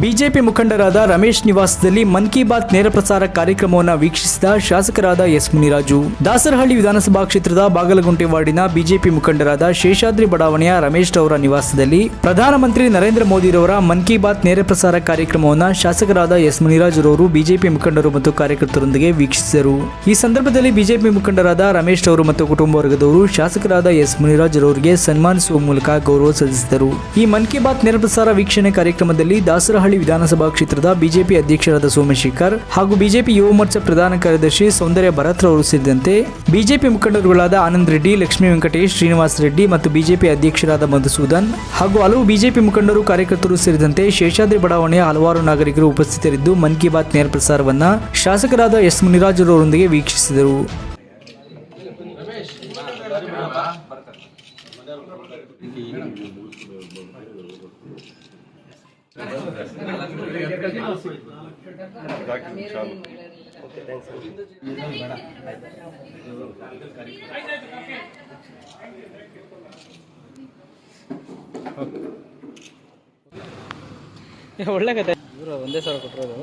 BJP ಮುಖಂಡರಾದ ರಮೇಶ್ ನಿವಾಸದಲ್ಲಿ ಮನ್ ಕಿ ಬಾತ್ ನೇರ ಪ್ರಸಾರ ಕಾರ್ಯಕ್ರಮವನ್ನು ವೀಕ್ಷಿಸಿದ ಶಾಸಕರಾದ ಎಸ್ ಮುನಿರಾಜು. ದಾಸರಹಳ್ಳಿ ವಿಧಾನಸಭಾ ಕ್ಷೇತ್ರದ ಬಾಗಲಗುಂಟೆ ವಾರ್ಡಿನ ಬಿಜೆಪಿ ಮುಖಂಡರಾದ ಶೇಷಾದ್ರಿ ಬಡಾವಣೆಯ ರಮೇಶ್ ರವರ ನಿವಾಸದಲ್ಲಿ ಪ್ರಧಾನಮಂತ್ರಿ ನರೇಂದ್ರ ಮೋದಿರವರ ಮನ್ ಕಿ ಬಾತ್ ನೇರ ಪ್ರಸಾರ ಕಾರ್ಯಕ್ರಮವನ್ನು ಶಾಸಕರಾದ ಎಸ್ ಮುನಿರಾಜ್ ರವರು ಬಿಜೆಪಿ ಮುಖಂಡರು ಮತ್ತು ಕಾರ್ಯಕರ್ತರೊಂದಿಗೆ ವೀಕ್ಷಿಸಿದರು. ಈ ಸಂದರ್ಭದಲ್ಲಿ ಬಿಜೆಪಿ ಮುಖಂಡರಾದ ರಮೇಶ್ ರವರು ಮತ್ತು ಕುಟುಂಬ ವರ್ಗದವರು, ಶಾಸಕರಾದ ಎಸ್ ಮುನಿರಾಜ್ ರವರಿಗೆ ಸನ್ಮಾನಿಸುವ ಮೂಲಕ ಗೌರವ ಸಲ್ಲಿಸಿದರು. ಈ ಮನ್ ಕಿ ಬಾತ್ ನೇರ ಪ್ರಸಾರ ವೀಕ್ಷಣೆ ಕಾರ್ಯಕ್ರಮದಲ್ಲಿ ದಾಸರಹಳ್ಳಿ ವಿಧಾನಸಭಾ ಕ್ಷೇತ್ರದ ಬಿಜೆಪಿ ಅಧ್ಯಕ್ಷರಾದ ಸೋಮಶೇಖರ್ ಹಾಗೂ ಬಿಜೆಪಿ ಯುವ ಮೋರ್ಚಾ ಪ್ರಧಾನ ಕಾರ್ಯದರ್ಶಿ ಸೌಂದರ್ಯ ಭರತ್ ಅವರು ಸೇರಿದಂತೆ ಬಿಜೆಪಿ ಮುಖಂಡರುಗಳಾದ ಆನಂದ್ ರೆಡ್ಡಿ, ಲಕ್ಷ್ಮೀ ವೆಂಕಟೇಶ್, ಶ್ರೀನಿವಾಸ್ ರೆಡ್ಡಿ ಮತ್ತು ಬಿಜೆಪಿ ಅಧ್ಯಕ್ಷರಾದ ಮಧುಸೂದನ್ ಹಾಗೂ ಹಲವು ಬಿಜೆಪಿ ಮುಖಂಡರು ಕಾರ್ಯಕರ್ತರು ಸೇರಿದಂತೆ ಶೇಷಾದ್ರಿ ಬಡಾವಣೆಯ ಹಲವಾರು ನಾಗರಿಕರು ಉಪಸ್ಥಿತರಿದ್ದು ಮನ್ ಕಿ ಬಾತ್ ನೇರ ಪ್ರಸಾರವನ್ನ ಶಾಸಕರಾದ ಎಸ್ ಮುನಿರಾಜ್ ರವರೊಂದಿಗೆ ವೀಕ್ಷಿಸಿದರು. ಒಳ್ಳೆ ಕತೆ. ಇವರು ಒಂದೇ ಸಾವಿರ ಕೊಟ್ಟಿರೋದು.